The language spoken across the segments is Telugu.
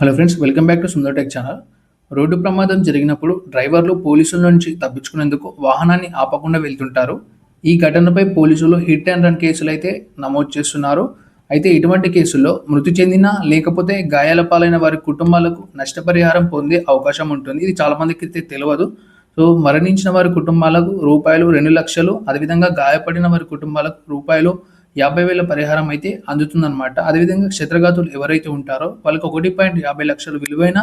Hello friends welcome back to Sundar tech channel. Road ప్రమాదం జరిగినప్పుడు డ్రైవర్లు పోలీసుల నుంచి తప్పించుకునేందుకు వాహనాన్ని ఆపకుండా వెళ్తుంటారు. ఈ ఘటనపై పోలీసులు హిట్ అండ్ రన్ కేసులు అయితే నమోదు చేస్తున్నారు. అయితే ఇటువంటి కేసుల్లో మృతి చెందిన లేకపోతే గాయాల పాలైన వారి కుటుంబాలకు నష్టపరిహారం పొందే అవకాశం ఉంటుంది. ఇది చాలామందికి అయితే తెలియదు. సో మరణించిన వారి కుటుంబాలకు రూపాయలు రెండు లక్షలు అదేవిధంగా గాయపడిన వారి కుటుంబాలకు రూపాయలు యాభై వేల పరిహారం అయితే అందుతుందన్నమాట. అదేవిధంగా క్షత్రఘాతులు ఎవరైతే ఉంటారో వాళ్ళకి ఒకటి పాయింట్ యాభై లక్షలు విలువైన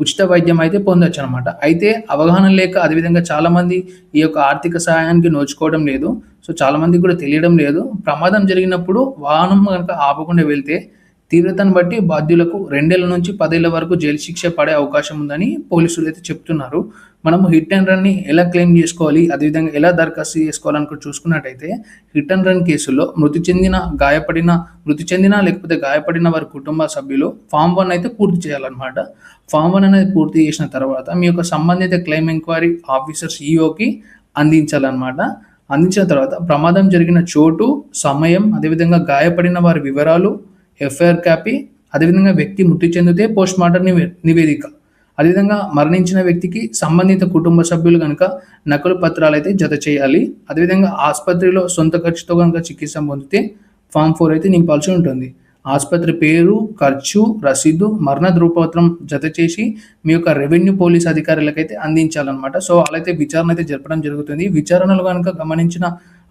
ఉచిత వైద్యం అయితే పొందొచ్చు అనమాట అయితే అవగాహన లేక అదేవిధంగా చాలామంది ఈ యొక్క ఆర్థిక సహాయానికి నోచుకోవడం లేదు. సో చాలామందికి కూడా తెలియడం లేదు. ప్రమాదం జరిగినప్పుడు వాహనం కనుక ఆపకుండా వెళ్తే తీవ్రతను బట్టి బాధ్యులకు రెండేళ్ళ నుంచి పదేళ్ళ వరకు జైలు శిక్ష పడే అవకాశం ఉందని పోలీసులు అయితే చెప్తున్నారు. మనము హిట్ అండ్ రన్ని ఎలా క్లెయిమ్ చేసుకోవాలి? అదేవిధంగా ఎలా దరఖాస్తు చేసుకోవాలని చూసుకున్నట్టయితే హిట్ అండ్ రన్ కేసులో మృతి చెందిన గాయపడిన మృతి చెందిన లేకపోతే గాయపడిన వారి కుటుంబ సభ్యులు ఫామ్ వన్ అయితే పూర్తి చేయాలన్నమాట. ఫామ్ వన్ అనేది పూర్తి చేసిన తర్వాత మీ యొక్క సంబంధిత క్లెయిమ్ ఎంక్వైరీ ఆఫీసర్ ఈఓకి అందించాలన్నమాట. అందించిన తర్వాత ప్రమాదం జరిగిన చోటు సమయం అదేవిధంగా గాయపడిన వారి వివరాలు ఎఫ్ఐఆర్ కాపీ అదేవిధంగా వ్యక్తి మృతి చెందితే పోస్ట్ మార్టం నివేదిక. అదేవిధంగా మరణించిన వ్యక్తికి సంబంధిత కుటుంబ సభ్యులు కనుక నకలు పత్రాలు అయితే జత చేయాలి. అదేవిధంగా ఆసుపత్రిలో సొంత ఖర్చుతో కనుక చికిత్స పొందితే ఫామ్ ఫోర్ అయితే నింపాల్సి ఉంటుంది. ఆసుపత్రి పేరు ఖర్చు రసీదు మరణ ధృవపత్రం జత చేసి మీ యొక్క రెవెన్యూ పోలీస్ అధికారులకైతే అందించాలన్నమాట. సో అయితే విచారణ అయితే జరపడం జరుగుతుంది. విచారణలు కనుక గమనించిన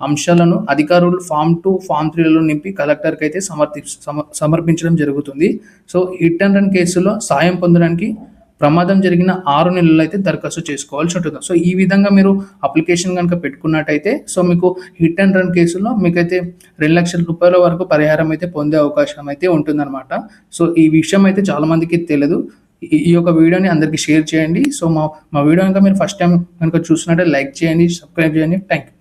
అంశాలను అధికారులు ఫామ్ టూ ఫామ్ త్రీలలో నింపి కలెక్టర్కి అయితే సమర్పి సమర్పించడం జరుగుతుంది. సో హిట్ అండ్ రన్ కేసులో సాయం పొందడానికి ప్రమాదం జరిగిన ఆరు నెలలు అయితే దరఖాస్తు చేసుకోవాల్సి ఉంటుంది. సో ఈ విధంగా మీరు అప్లికేషన్ కనుక పెట్టుకున్నట్టయితే సో మీకు హిట్ అండ్ రన్ కేసులో మీకైతే రెండు లక్షల రూపాయల వరకు పరిహారం అయితే పొందే అవకాశం అయితే ఉంటుందన్నమాట. సో ఈ విషయం అయితే చాలామందికి తెలియదు. ఈ యొక్క వీడియోని అందరికీ షేర్ చేయండి. సో మా మా వీడియో కనుక మీరు ఫస్ట్ టైం కనుక చూసినట్టే లైక్ చేయండి సబ్స్క్రైబ్ చేయండి. Thank you